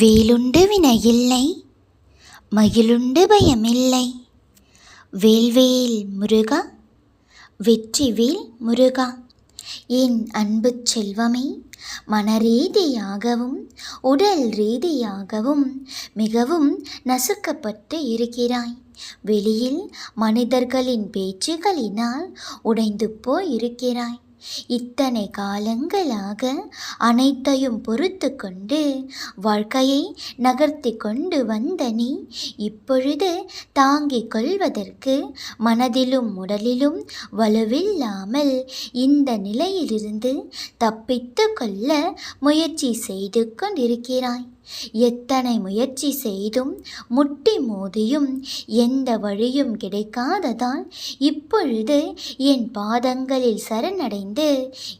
வேலுண்டு வினையில்லை மகிழுண்டு பயமில்லை. வேல்வேல் முருகா வெற்றிவேல் முருகா என் அன்பு செல்வமே மனரீதியாகவும் உடல் ரீதியாகவும் மிகவும் நசுக்கப்பட்டு இருக்கிறாய். வெளியில் மனிதர்களின் பேச்சுகளினால் உடைந்து போய் இருக்கிறாய் இத்தனை காலங்களாக அனைத்தையும் பொறுத்து கொண்டு வாழ்க்கையை நகர்த்தி கொண்டு வந்த நீ இப்பொழுது தாங்கிக் கொள்வதற்கு மனதிலும் உடலிலும் வலுவில்லாமல் இந்த நிலையிலிருந்து தப்பித்து கொள்ள முயற்சி செய்து கொண்டிருக்கிறாய். எத்தனை முயற்சி செய்தும் முட்டி மோதியும் எந்த வழியும் கிடைக்காததால் இப்பொழுது என் பாதங்களில் சரணடைந்து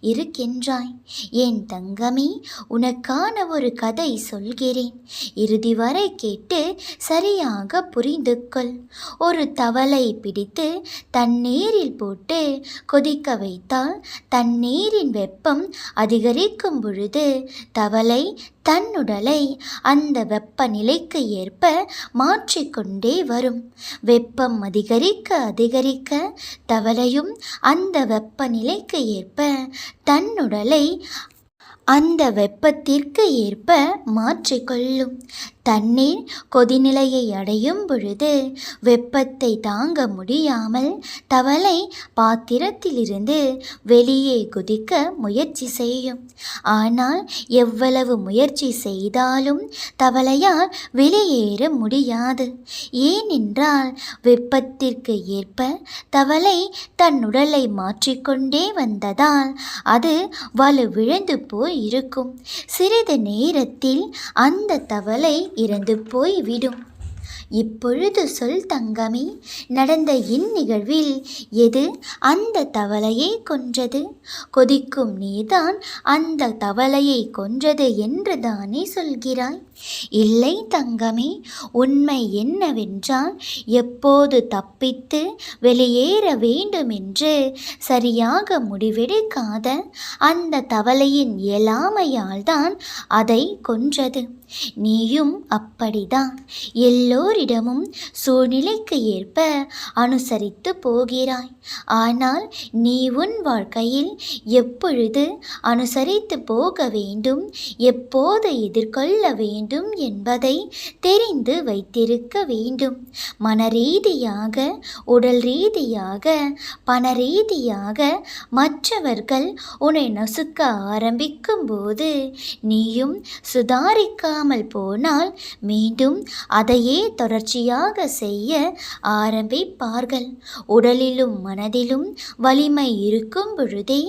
இருக்கின்றாய். என் தங்கமே உனக்கான ஒரு கதை சொல்கிறேன். இறுதி வரை கேட்டு சரியாக புரிந்து கொள். ஒரு தவளை பிடித்து தண்ணீரில் போட்டு கொதிக்க வைத்தால் தண்ணீரின் வெப்பம் அதிகரிக்கும் பொழுது தவளை தன்னுடலை அந்த வெப்பநிலைக்கு ஏற்ப மாற்றிக்கொண்டே வரும். வெப்பம் அதிகரிக்க அதிகரிக்க தவளையும் அந்த வெப்பநிலைக்கு ஏற்ப தன்னுடலை அந்த வெப்பத்திற்கு ஏற்ப மாற்றிக்கொள்ளும். தண்ணீர் கொதிநிலையை அடையும் பொழுது வெப்பத்தை தாங்க முடியாமல் தவளை பாத்திரத்திலிருந்து வெளியே குதிக்க முயற்சி செய்யும். ஆனால் எவ்வளவு முயற்சி செய்தாலும் தவளையால் வெளியேற முடியாது. ஏனென்றால் வெப்பத்திற்கு ஏற்ப தவளை தன் உடலை மாற்றிக்கொண்டே வந்ததால் அது வலுவிழந்து போய் இருக்கும் சிறிது நேரத்தில் அந்த தவளை இறந்து போய் விடும். இப்பொழுது சொல் தங்கமே நடந்த இந்நிகழ்வில் எது அந்த தவளையை கொன்றது? கொதிக்கும் நீதான் அந்த தவளையை கொன்றது என்று தானே சொல்கிறாய். இல்லை தங்கமே உண்மை என்னவென்றால் எப்போது தப்பித்து வெளியேற வேண்டுமென்று சரியாக முடிவெடுக்காத அந்த தவளையின் இயலாமையால்தான் அதை கொன்றது. நீயும் அப்படிதான். எல்லோரிடமும் சூழ்நிலைக்கு ஏற்ப அனுசரித்து போகிறாய். ஆனால் நீ உன் வாழ்க்கையில் எப்பொழுது அனுசரித்து போக வேண்டும் எப்போது எதிர்கொள்ள வேண்டும் என்பதை தெரிந்து வைத்திருக்க வேண்டும். மன ரீதியாக உடல் ரீதியாக பண ரீதியாக மற்றவர்கள் உன்னை நசுக்க ஆரம்பிக்கும் போது நீயும் சுதாரிக்காமல் போனால் மீண்டும் அதையே தொடர்ச்சியாக செய்ய ஆரம்பிப்பார்கள். உடலிலும் மனதிலும் வலிமை இருக்கும் பொழுதே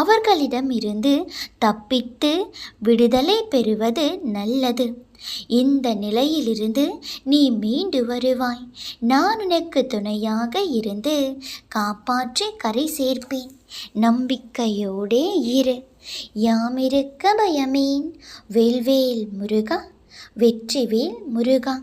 அவர்களிடமிருந்து தப்பித்து விடுதலை பெறுவது நல்லது. இந்த நிலையிலிருந்து நீ மீண்டு வருவாய். நான் உனக்கு துணையாக இருந்து காப்பாற்றி கரை சேர்ப்பேன். நம்பிக்கையோடே இரு. யாமிருக்க பயமேன்? வேல்வேல் முருகா வெற்றிவேல் முருகா.